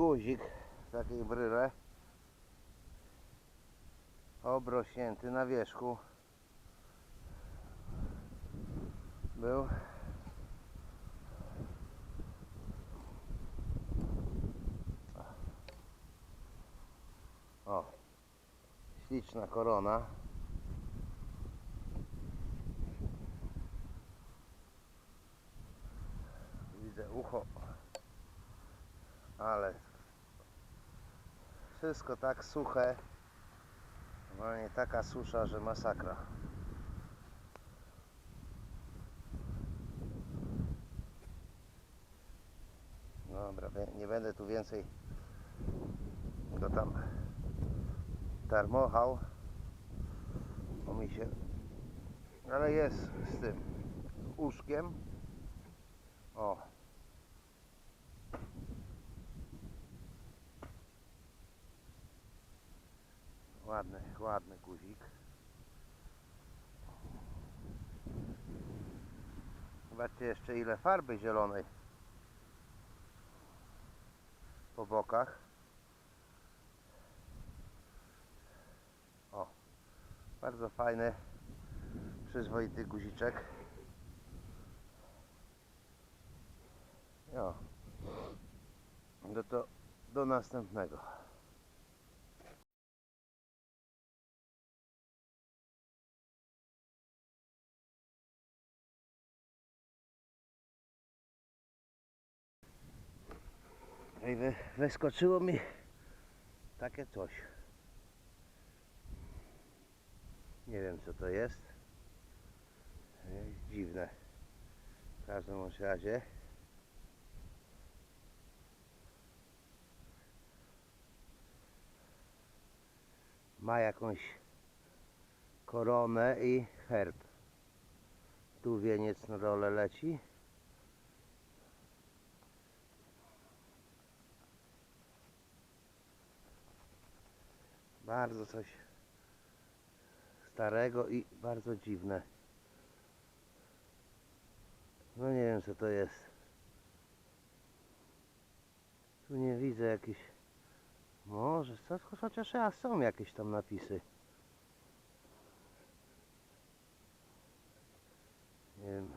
guzik w takiej bryle. Obrośnięty na wierzchu. Był. O. Śliczna korona widzę ucho ale wszystko tak suche. Normalnie taka susza, że masakra. Dobra, nie będę tu więcej go tam tarmochał bo mi się ale jest z tym uszkiem o Ładny, guzik. Zobaczcie jeszcze ile farby zielonej po bokach. O, bardzo fajny, przyzwoity guziczek. O, no to do następnego. I wy, wyskoczyło mi takie coś. Nie wiem co to jest. Jest dziwne. W każdym razie. Ma jakąś koronę i herb. Tu wieniec na dole leci. Bardzo coś starego i bardzo dziwne. No nie wiem co to jest. Tu nie widzę jakichś... Może, co, chociaż ja są jakieś tam napisy. Nie wiem.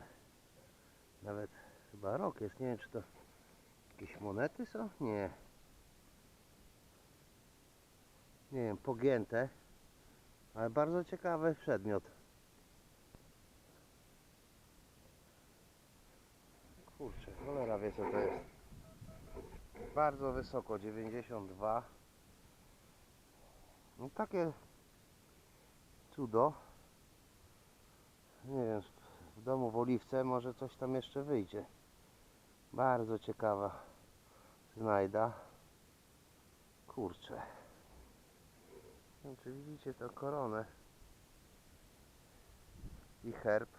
Nawet chyba rok jest. Nie wiem czy to jakieś monety są? Nie. Nie wiem, pogięte, ale bardzo ciekawy przedmiot. Kurczę, cholera wie co to jest. Bardzo wysoko, 92. No takie cudo. Nie wiem, w domu w Oliwce może coś tam jeszcze wyjdzie. Bardzo ciekawa znajda. Kurczę. Wiem, czy widzicie tę koronę i herb.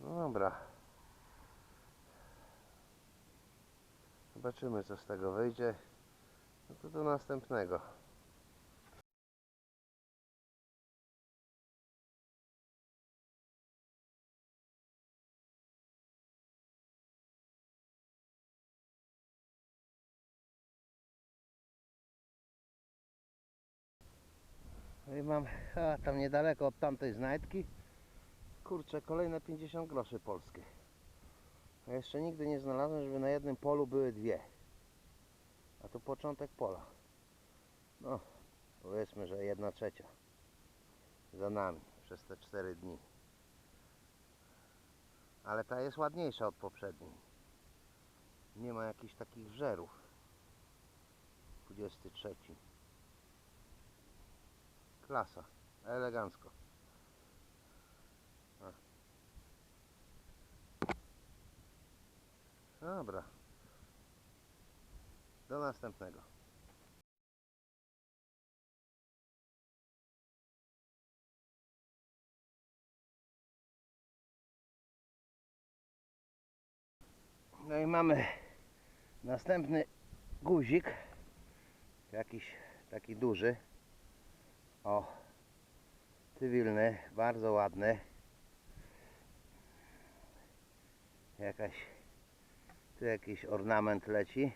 No dobra. Zobaczymy co z tego wyjdzie. No to do następnego. No i mam a, tam niedaleko od tamtej znajdki. Kurczę, kolejne 50 groszy polskie. A jeszcze nigdy nie znalazłem, żeby na jednym polu były dwie. A to początek pola. No, powiedzmy, że jedna trzecia. Za nami przez te 4 dni. Ale ta jest ładniejsza od poprzedniej. Nie ma jakichś takich żerów. 23. Klasa. Elegancko. Dobra. Do następnego. No i mamy następny guzik. Jakiś taki duży. O, cywilny, bardzo ładny. Jakaś, tu jakiś ornament leci.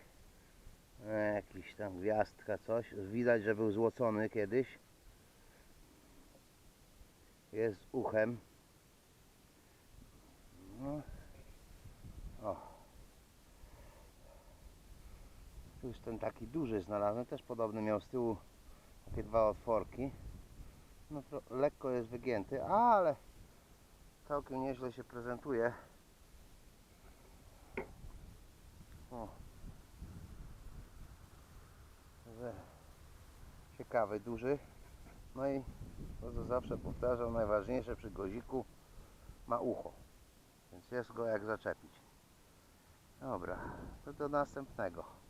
E, Jakiś tam gwiazdka, coś. Widać, że był złocony kiedyś. Jest uchem. No. O. Tu już ten taki duży znalazłem, też podobny miał z tyłu takie dwa otworki. No to lekko jest wygięty, ale całkiem nieźle się prezentuje. O. Ciekawy, duży. No i to co zawsze powtarzam, najważniejsze przy goziku ma ucho. Więc jest go jak zaczepić. Dobra, to do następnego.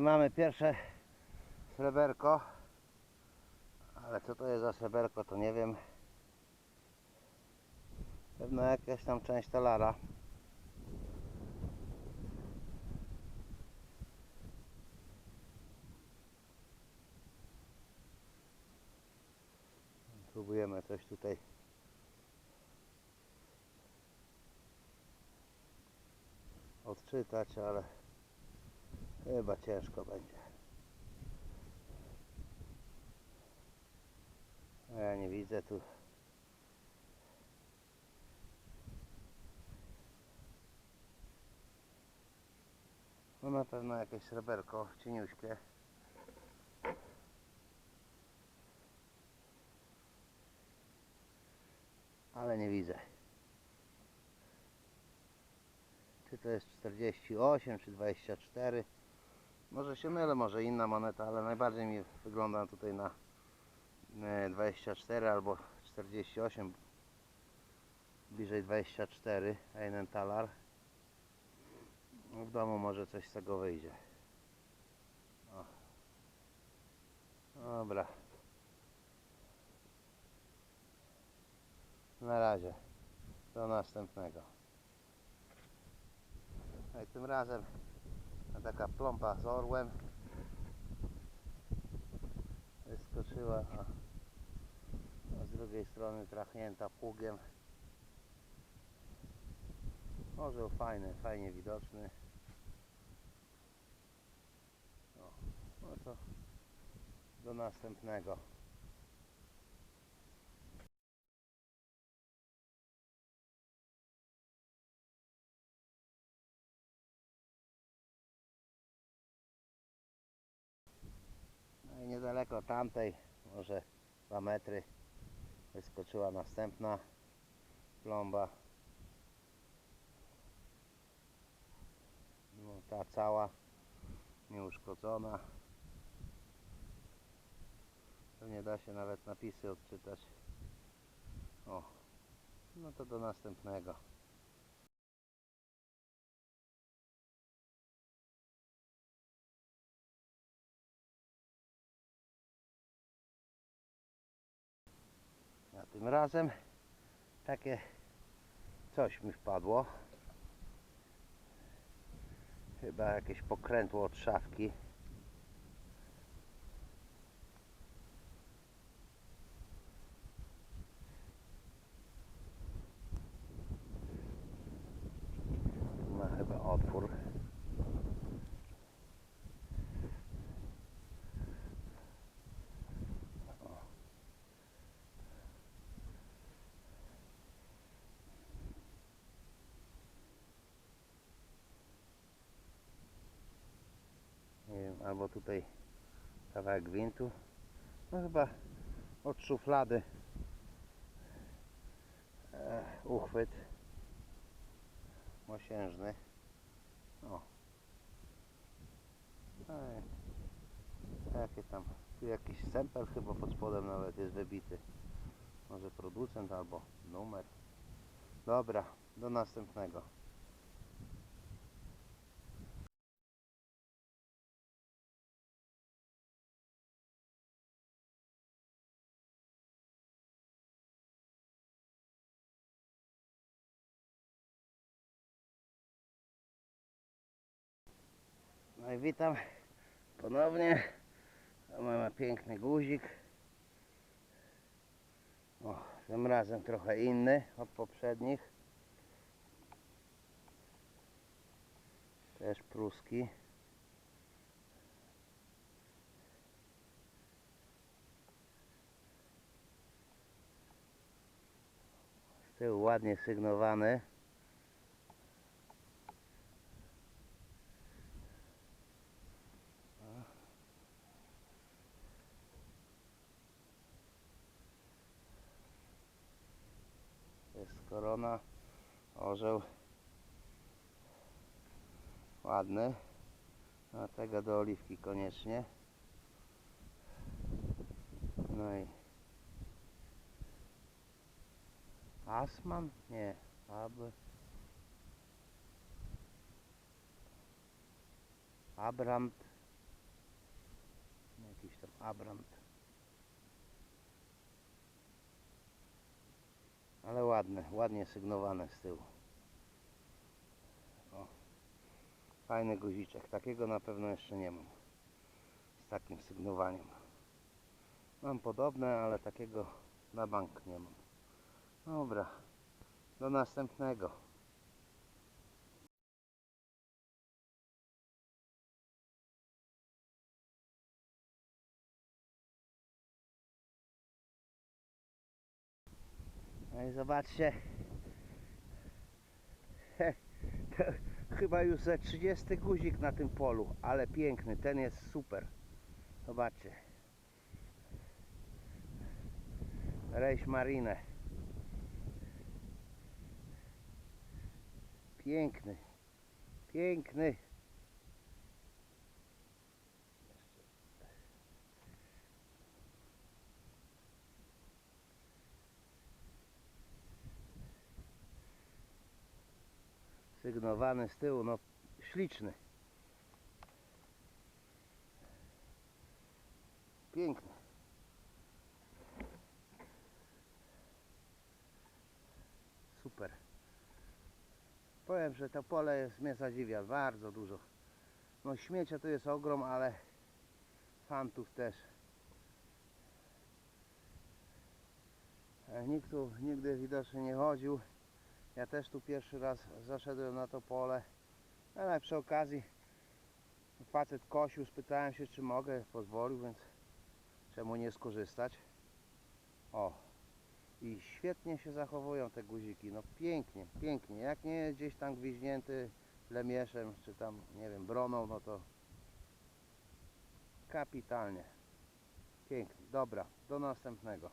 Mamy pierwsze sreberko. Ale co to jest za sreberko, to nie wiem. Pewno jakaś tam część talara. Próbujemy coś tutaj odczytać, ale chyba ciężko będzie. Ja nie widzę tu. No na pewno jakieś sreberko cieniuśkie. Ale nie widzę. Czy to jest 48 czy 24? Może się mylę, może inna moneta, ale najbardziej mi wygląda tutaj na e, 24 albo 48 bliżej 24 einen talar. W domu może coś z tego wyjdzie. O. dobra. Na razie. Do następnego. No tym razem taka plomba z orłem wyskoczyła a a z drugiej strony trachnięta pługiem. Orzeł fajny, fajnie widoczny. O, no to do następnego. Niedaleko tamtej, może 2 metry, wyskoczyła następna plomba. No, ta cała nieuszkodzona. To nie da się nawet napisy odczytać. O, no to do następnego. Tym razem takie coś mi wpadło. Chyba jakieś pokrętło od szafki. Tu ma chyba otwór. nie wiem, albo tutaj kawałek gwintu, no chyba od szuflady e, uchwyt mosiężny. O. I jakie tam tu jakiś stempel chyba pod spodem nawet jest wybity. Może producent albo numer. Dobra, do następnego witam ponownie. Mamy piękny guzik. O, tym razem trochę inny od poprzednich. Też pruski. Z tyłu ładnie sygnowany. jest korona, orzeł. Ładny, a tego do oliwki koniecznie. No i Asman? Nie, Ab Abrant. Jakiś tam Abrant Ale ładne, ładnie sygnowane z tyłu. O, fajny guziczek. Takiego na pewno jeszcze nie mam. Z takim sygnowaniem. Mam podobne, ale takiego na bank nie mam. Dobra, do następnego. No zobaczcie. To chyba już ze 30 guzik na tym polu, ale piękny, ten jest super. Zobaczcie. Rejś Marine. Piękny. Piękny. Sygnowany z tyłu, no śliczny. Piękny. Super. Powiem, że to pole jest, mnie zadziwia bardzo dużo. No śmiecia tu jest ogrom, ale fantów też. Nikt tu nigdy widocznie nie chodził. Ja też tu pierwszy raz zaszedłem na to pole. Ale przy okazji facet kosił, spytałem się czy mogę, pozwolił, więc czemu nie skorzystać. O, i świetnie się zachowują te guziki, no pięknie, pięknie. Jak nie jest gdzieś tam gwiźnięty lemieszem, czy tam, nie wiem, broną, no to kapitalnie. Pięknie, dobra, do następnego.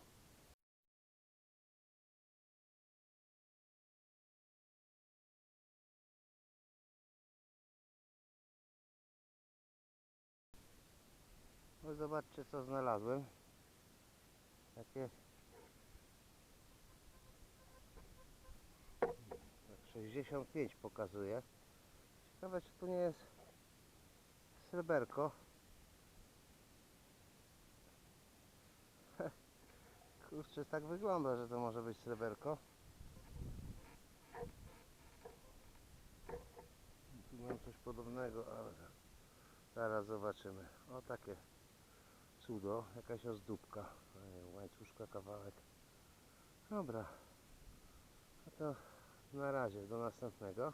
No zobaczcie co znalazłem. Takie tak 65 pokazuje. Ciekawe czy tu nie jest sreberko. Kurczę, tak wygląda, że to może być sreberko. Tu mam coś podobnego, ale zaraz zobaczymy. O takie cudo, jakaś ozdóbka, łańcuszka kawałek. Dobra, no to na razie, do następnego.